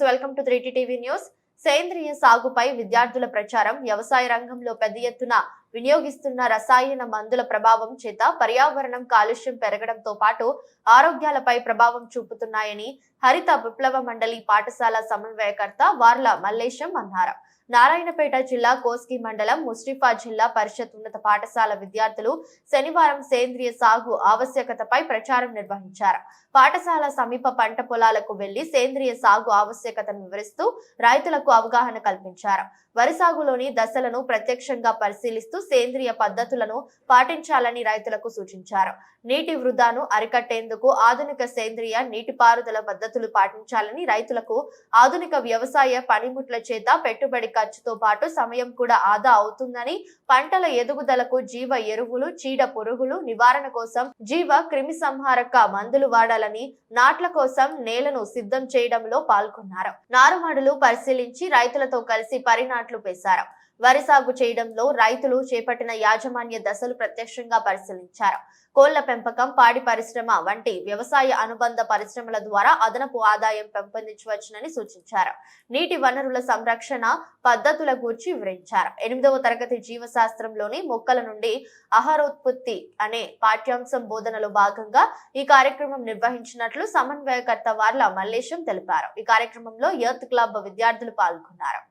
Viewers welcome to three TV news సేంద్రియ సాగుపై విద్యార్థుల ప్రచారం వ్యవసాయ రంగంలో పెద్ద ఎత్తున వినియోగిస్తున్న రసాయన మందుల ప్రభావం చేత పర్యావరణం కాలుష్యం పెరగడంతో పాటు ఆరోగ్యాలపై ప్రభావం చూపుతున్నాయని హరిత విప్లవ మండలి పాఠశాల సమన్వయకర్త వార్ల మల్లేశం అన్నారు. నారాయణపేట జిల్లా కోస్కి మండలం ముస్టిఫా జిల్లా పరిషత్ ఉన్నత పాఠశాల విద్యార్థులు శనివారం సేంద్రియ సాగు ఆవశ్యకతపై ప్రచారం నిర్వహించారు. పాఠశాల సమీప పంట పొలాలకు వెళ్ళి సేంద్రియ సాగు ఆవశ్యకతను వివరిస్తూ రైతులకు అవగాహన కల్పించారు. వరి సాగులోని దశలను ప్రత్యక్షంగా పరిశీలిస్తూ సేంద్రియ పద్ధతులను పాటించాలని రైతులకు సూచించారు. నీటి వృధాను అరికట్టేందుకు ఆధునిక సేంద్రియ నీటిపారుదల పద్ధతులు పాటించాలని రైతులకు ఆధునిక వ్యవసాయ పనిముట్ల చేత పెట్టుబడి ఖర్చుతో పాటు సమయం కూడా ఆదా అవుతుందని పంటల ఎదుగుదలకు జీవ ఎరువులు చీడ పురుగులు నివారణ కోసం జీవ క్రిమి సంహారక మందులు వాడాలని నాట్ల కోసం నేలను సిద్ధం చేయడంలో పాల్గొన్నారు. నారుమడులు పరిశీలించి రైతులతో కలిసి పరినాట్లు వేశారు వరి సాగు చేయడంలో రైతులు చేపట్టిన యాజమాన్య దశలు ప్రత్యక్షంగా పరిశీలించారు. కోళ్ళ పెంపకం పాడి పరిశ్రమ వంటి వ్యవసాయ అనుబంధ పరిశ్రమల ద్వారా అదనపు ఆదాయం పెంపొందించవచ్చునని సూచించారు. నీటి వనరుల సంరక్షణ పద్ధతుల గురించి వివరించారు. ఎనిమిదవ తరగతి జీవశాస్త్రంలోని మొక్కల నుండి ఆహారోత్పత్తి అనే పాఠ్యాంశం బోధనలో భాగంగా ఈ కార్యక్రమం నిర్వహించినట్లు సమన్వయకర్త వార్ల మల్లేశం తెలిపారు. ఈ కార్యక్రమంలో యూత్ క్లబ్ విద్యార్థులు పాల్గొన్నారు.